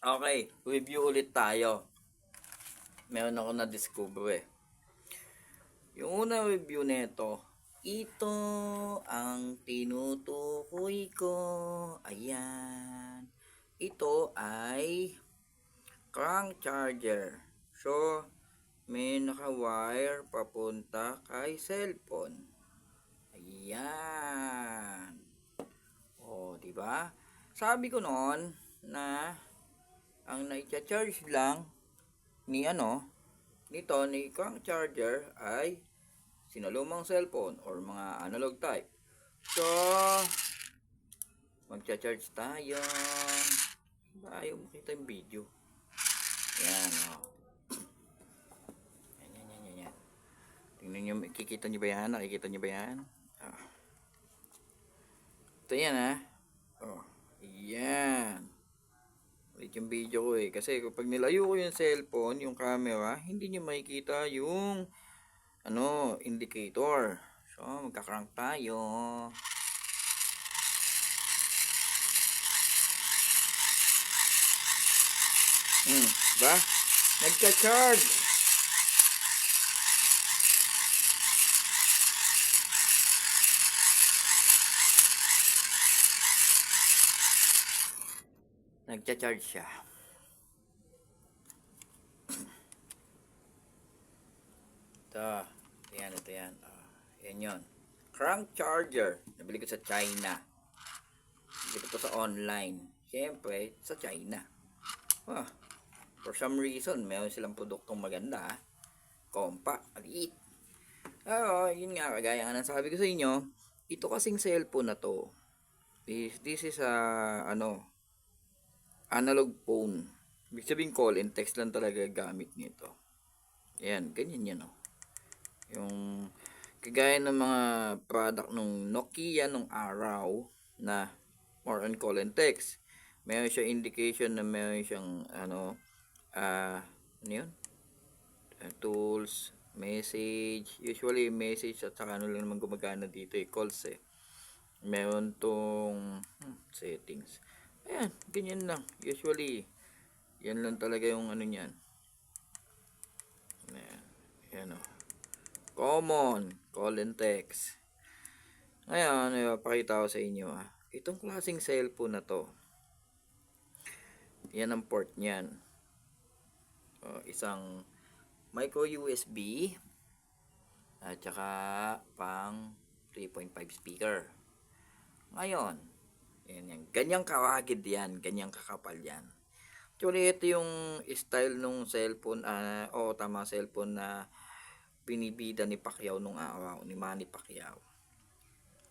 Okay, review ulit tayo. Meron ako na-discover eh. Yung unang review nito, ito ang tinutukoy ko. Ayan. Ito ay crank charger. So, may naka-wire papunta kay cellphone. Ayan. Oh, di ba? Sabi ko noon na ang na-charge lang ni ano, nito ni crank charger ay sinalumang cellphone or mga analog type. So, magcha-charge tayo. Ba, ayaw makita yung video. Yan, oh. Yan, yan, yan, yan, yan. Tingnan nyo, kikita nyo ba yan? Nakikita nyo ba yan? Ah. Ito yan, ha? Oh, yan. Ulit yung video ko eh. Kasi kapag nilayo ko yung cellphone, yung camera, hindi nyo makikita yung ano, indicator. So, magkakrank tayo. Hmm, ba? Nagka-charge. Nagcha-charge siya. Ito. Yan, ito yan. Oh, yan yun. Crank charger. Nabili ko sa China. Nabili ko sa online. Siyempre, sa China. Ah, for some reason, meron silang produktong maganda. ah. Compact, maliit. Pero, yun nga, kagaya nga ng sabi ko sa inyo, ito kasing cellphone na to, this, this is a, ano, analog phone. Ibig sabihin call and text lang talaga gamit nito. Ayan, ganyan yan oh. Yung kagaya ng mga product nung Nokia nung araw na more on call and text. Meron siya indication na meron siyang ano ah ano yun? Ah, tools, message, usually message at saka ano lang naman gumagana dito eh, calls eh. Meron tong hmm, settings. Ayan, ganyan lang. Usually, yan lang talaga yung ano niyan. Ayan, ayan o. Common, call and text. Ngayon, ipapakita ko sa inyo ah. Itong klaseng cellphone na to. Yan ang port niyan. O, isang micro USB at saka pang 3.5 speaker. Ngayon, yan, yan. Ganyang kawagid yan. Ganyang kakapal yan. Actually, ito yung style nung cellphone, ah, o tama cellphone na pinibida ni Pacquiao nung araw, ni Manny Pacquiao.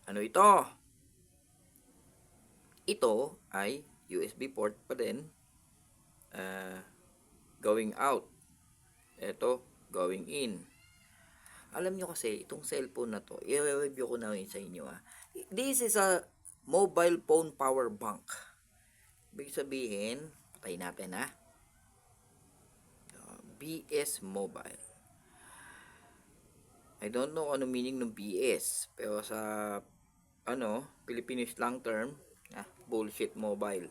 Ano ito? Ito ay USB port pa din. ah, going out. Ito, going in. Alam nyo kasi, itong cellphone na to, i-review ko na rin sa inyo ah. This is a mobile phone power bank. Ibig sabihin, patay natin ha. Uh, BS Mobile. I don't know ano meaning ng BS. Pero sa, ano, Filipino slang term, ah, bullshit mobile.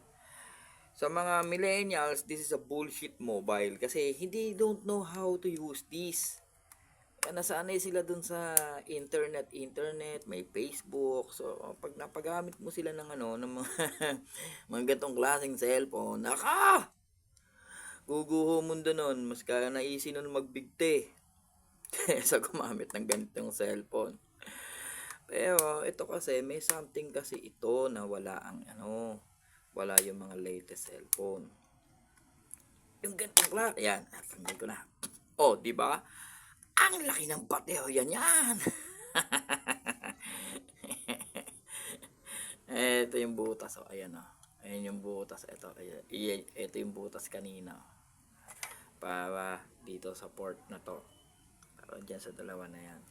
Sa mga millennials, this is a bullshit mobile. Kasi hindi don't know how to use this. Nasanay sila dun sa internet, internet, may Facebook. So, pag napagamit mo sila ng ano, ng mga, mga gantong klaseng cellphone, naka! Guguho mundo nun, mas kaya naisi nun magbigte. sa gumamit ng ganitong cellphone. Pero, ito kasi, may something kasi ito na wala ang ano, wala yung mga latest cellphone. Yung ganitong klase, yan, tanggal ko na. Oh, di ba? Ang laki ng baterya niyan. Ito yung butas. Oh, ayan oh. Ayan yung butas. Ito, ayan. Ito yung butas kanina. Para dito sa port na to. Para dyan sa dalawa na yan.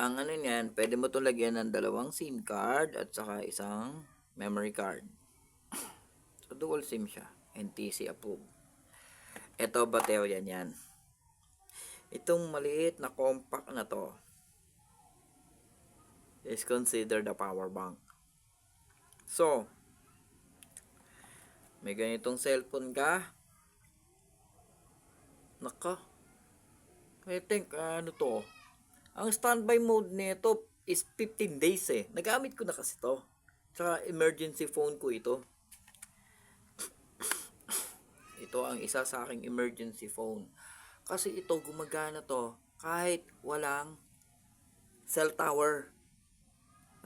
Ang ano niyan, pwede mo itong lagyan ng dalawang SIM card at saka isang memory card. So, dual SIM siya. NTC approved. Ito, baterya niyan. Itong maliit na compact na to is considered a power bank. So, May ganitong cellphone ka? Naka. I think, ano to? Ang standby mode nito is 15 days eh. Nagamit ko na kasi to. Tsaka emergency phone ko ito. Ito ang isa sa aking emergency phone. Kasi ito gumagana to kahit walang cell tower.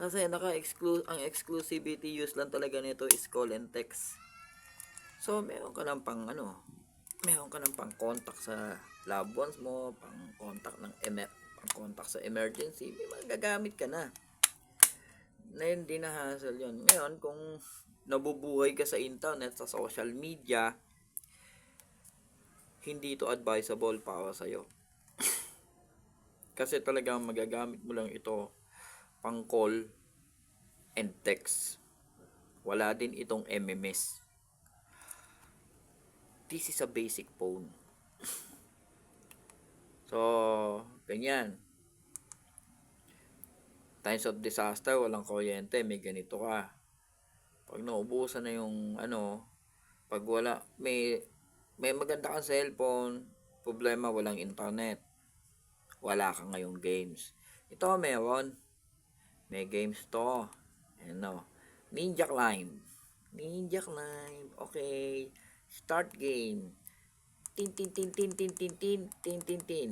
Kasi naka-exclude ang exclusivity use lang talaga nito is call and text. So, meron ka lang pang ano, meron ka lang pang contact sa loved ones mo, pang contact ng emer pang contact sa emergency, may magagamit ka na. Na yun, di na hassle yun. Ngayon, kung nabubuhay ka sa internet, sa social media, hindi to advisable para sa'yo. Kasi talagang magagamit mo lang ito pang call and text. Wala din itong MMS. This is a basic phone. so, ganyan. Times of disaster, walang kuryente, may ganito ka. Pag naubusan na yung ano, pag wala, may may maganda kang cellphone, problema walang internet. Wala ka ngayong games. Ito meron. May games to. Ano, Ninja Climb. Ninja Climb. Okay. Start game. Tin tin tin tin tin tin tin tin tin tin.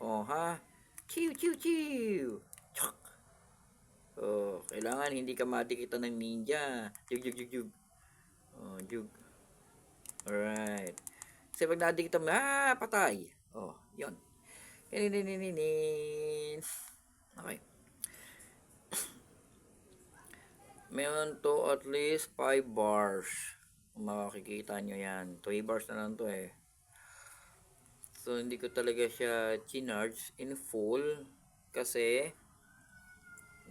Oh ha. Chiu chiu chiu. Chok. Oh, kailangan hindi ka madikita ng ninja. Jug jug jug jug. Oh, jug. Alright. Kasi pag nadikita mo, ah, patay. Oh, yun. Okay. Meron to at least 5 bars. Kung makikita nyo yan. 2 bars na lang to eh. So, hindi ko talaga siya chinarge in full. Kasi,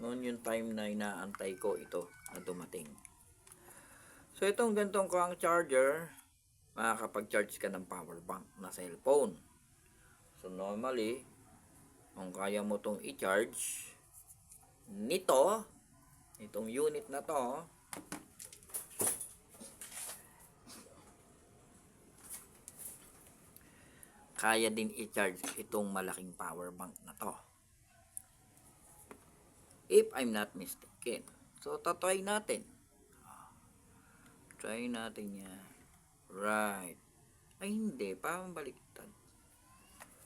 noon yung time na inaantay ko ito na dumating. So, itong gantong crank charger, makakapag-charge ka ng power bank na cellphone. So, normally, kung kaya mo itong i-charge, nito, itong unit na to, kaya din i-charge itong malaking power bank na to. If I'm not mistaken. So, tatry natin. Try natin yan. Right. Ay, hindi. Parang baliktad.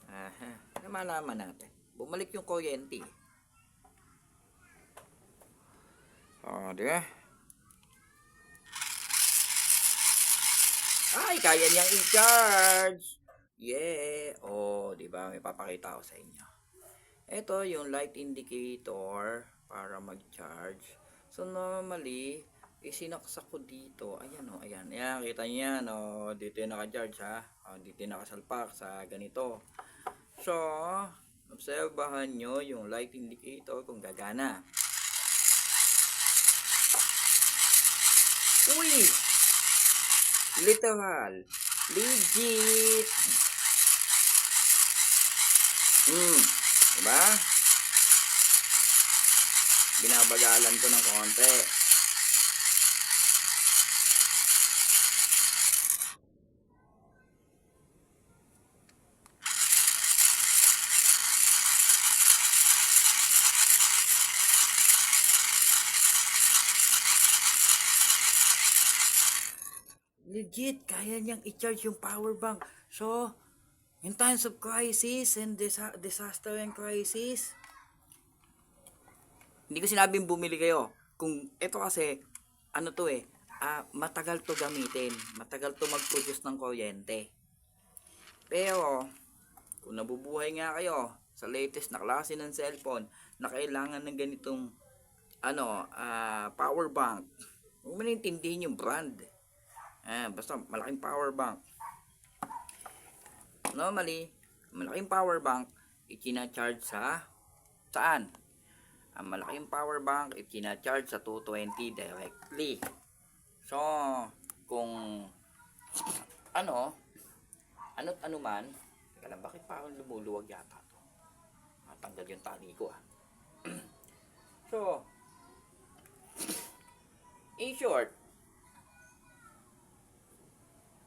Aha. Ano malaman natin? Bumalik yung kuryente. Oh, di ba? Ay, kaya niyang i-charge. Yeah. Oh, di ba? May papakita ko sa inyo. Ito yung light indicator para mag-charge. So, normally, isinaksak ko dito. Ayan o, oh, ayan. Ayan, kita niyo yan. Oh, dito yung naka-charge ha. Oh, dito yung nakasalpak sa ganito. So, obserbahan nyo yung light indicator kung gagana. Uy! Literal. Legit. Hmm. Diba? Binabagalan ko ng konti. Legit, kaya niyang i-charge yung power bank. So, in times of crisis and disa- disaster and crisis, hindi ko sinabing bumili kayo. Kung ito kasi, ano to eh, ah, matagal to gamitin. Matagal to mag-produce ng kuryente. Pero, kung nabubuhay nga kayo sa latest na klase ng cellphone na kailangan ng ganitong ano, ah, power bank, huwag mo yung brand. Ah, basta malaking power bank. Normally, malaking power bank, itina-charge sa saan? Ang malaking power bank, itina-charge sa 220 directly. So, kung ano, ano't ano man, teka lang, bakit parang lumuluwag yata to? Matanggal yung tali ko ah. so, in short,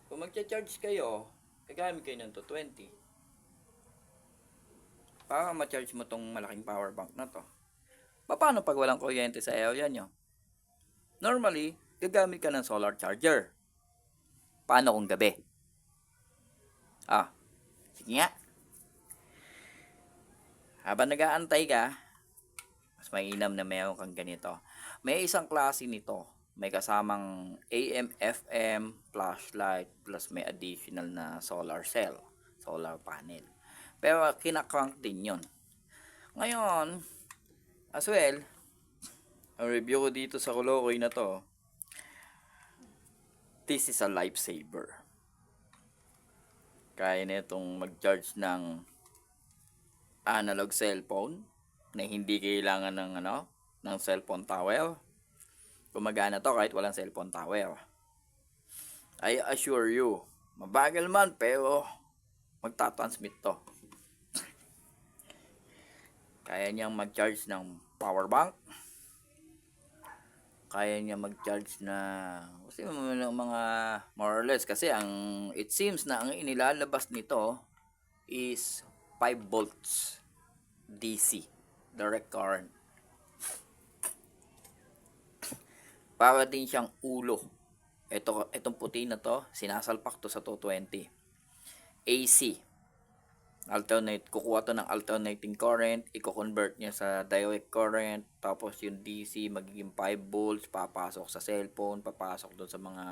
Kung magcha-charge kayo, gagamit kayo ng 220. Para ma-charge mo tong malaking power bank na to. Paano pag walang kuryente sa area nyo? Normally, gagamit ka ng solar charger. Paano kung gabi? Ah, sige nga. Habang nag-aantay ka, mas mainam na meron kang ganito. May isang klase nito. May kasamang AM, FM, flashlight, plus may additional na solar cell, solar panel. Pero kinakrank din yun. Ngayon, as well, ang review ko dito sa Kolokoy na to, this is a lifesaver. Kaya na itong mag-charge ng analog cellphone na hindi kailangan ng ano, ng cellphone tower. Gumagana to kahit walang cellphone tower. I assure you, mabagal man pero magtatransmit to. Kaya niyang mag-charge ng power bank. Kaya niya mag-charge na kasi mga more or less kasi ang it seems na ang inilalabas nito is 5 volts DC direct current. Para din siyang ulo. Ito, itong puti na to, sinasalpak to sa 220. AC. Alternate, kukuha to ng alternating current, i-convert niya sa direct current, tapos yung DC magiging 5 volts, papasok sa cellphone, papasok doon sa mga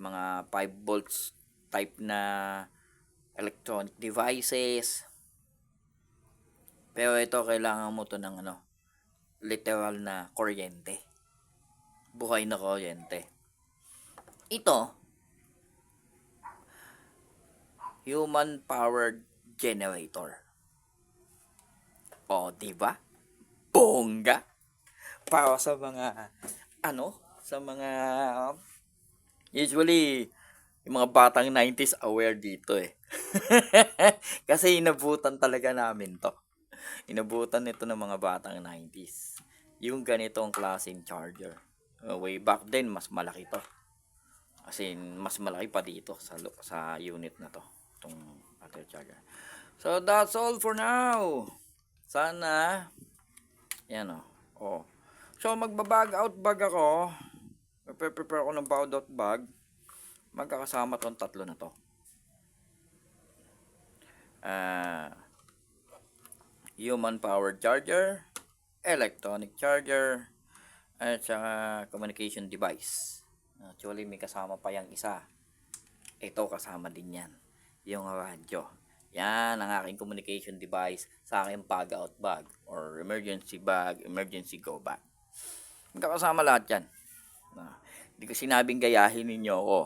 mga 5 volts type na electronic devices. Pero ito kailangan mo to ng ano, literal na kuryente. Buhay na kuryente. Ito, human powered generator. O, di ba? Bongga. Para sa mga ano, sa mga usually yung mga batang 90s aware dito eh. Kasi inabutan talaga namin to. Inabutan nito ng mga batang 90s. Yung ganitong klaseng charger. Uh, way back then, mas malaki to. As in, mas malaki pa dito sa, sa unit na to. Itong battery charger. So, that's all for now. Sana, yan o. Oh. So, magbabag out bag ako. Prepare ako ng bowed out bag. Magkakasama tong tatlo na to. Ah, human powered charger, electronic charger, at saka communication device. Actually, may kasama pa yung isa. Ito kasama din yan. Yung radyo. Yan ang aking communication device sa aking bag out bag or emergency bag, emergency go bag. Magkakasama lahat yan. Hindi ko sinabing gayahin ninyo ako.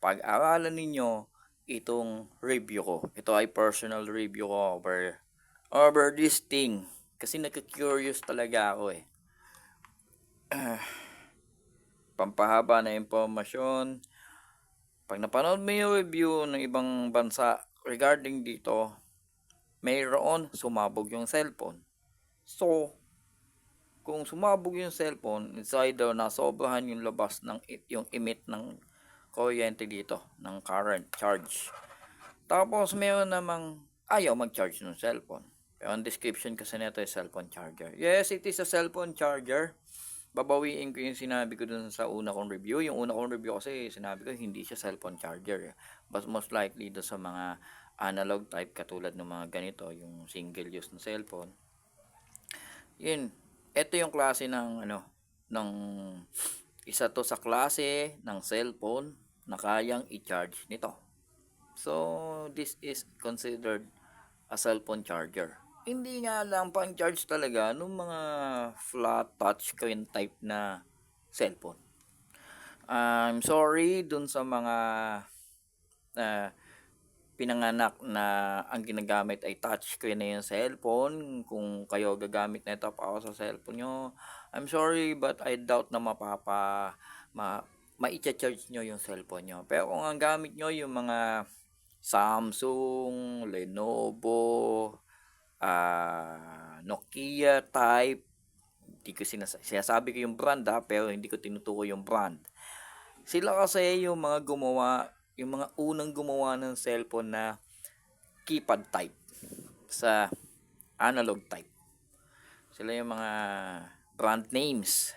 Pag-aralan ninyo itong review ko. Ito ay personal review ko over over this thing. Kasi nagka-curious talaga ako eh. Ah, pampahaba na impormasyon. Pag napanood mo yung review ng ibang bansa regarding dito, mayroon sumabog yung cellphone. So, kung sumabog yung cellphone, it's either nasobrahan yung labas ng yung emit ng kuryente dito, ng current charge. Tapos, meron namang ayaw mag-charge ng cellphone. Pero ang description kasi nito is cellphone charger. Yes, it is a cellphone charger. Babawiin ko yung sinabi ko dun sa una kong review. Yung una kong review kasi sinabi ko hindi siya cellphone charger. But most likely do sa mga analog type katulad ng mga ganito, yung single use na cellphone. Yun, ito yung klase ng ano, ng isa to sa klase ng cellphone na kayang i-charge nito. So, this is considered a cellphone charger. Hindi nga lang pang charge talaga ng mga flat touch screen type na cellphone. I'm sorry dun sa mga uh, pinanganak na ang ginagamit ay touch screen na yung cellphone. Kung kayo gagamit na ito para sa cellphone nyo, I'm sorry but I doubt na mapapa ma, ma-charge nyo yung cellphone nyo. Pero kung ang gamit nyo yung mga Samsung, Lenovo, ah Nokia type, hindi ko sinas- sinasabi ko yung brand ha, pero hindi ko tinutukoy yung brand. Sila kasi yung mga gumawa yung mga unang gumawa ng cellphone na keypad type sa analog type. Sila yung mga brand names.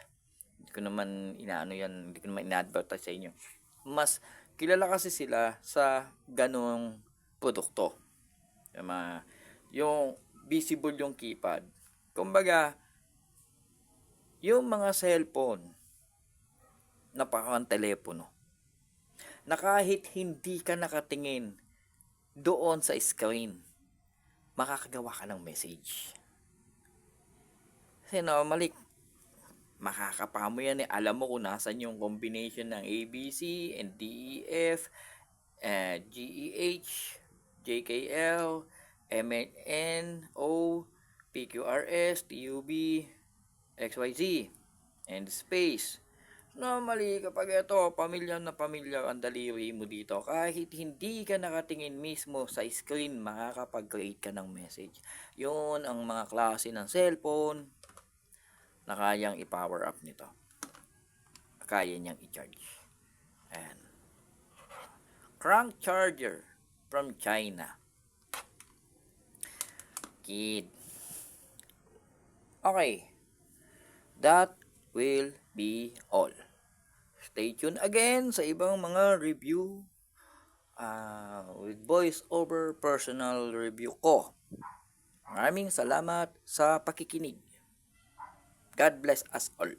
Hindi ko naman inaano yan, hindi ko naman ina-advertise sa inyo. Mas kilala kasi sila sa ganong produkto. Yung mga, yung visible yung keypad. Kumbaga, yung mga cellphone na parang telepono na kahit hindi ka nakatingin doon sa screen, makakagawa ka ng message. Kasi normally, makakapa yan eh. Alam mo kung nasan yung combination ng ABC and DEF, uh, GEH, JKL, MNN, O, PQRS, TUB, XYZ, and space. Normally, kapag ito, pamilya na pamilya ang daliri mo dito, kahit hindi ka nakatingin mismo sa screen, makakapag-create ka ng message. Yun ang mga klase ng cellphone na kayang i-power up nito. Kaya niyang i-charge. Ayan. Crank charger from China. Kid. Okay. That will be all. Stay tuned again sa ibang mga review uh, with voice over personal review ko. Maraming salamat sa pakikinig. God bless us all.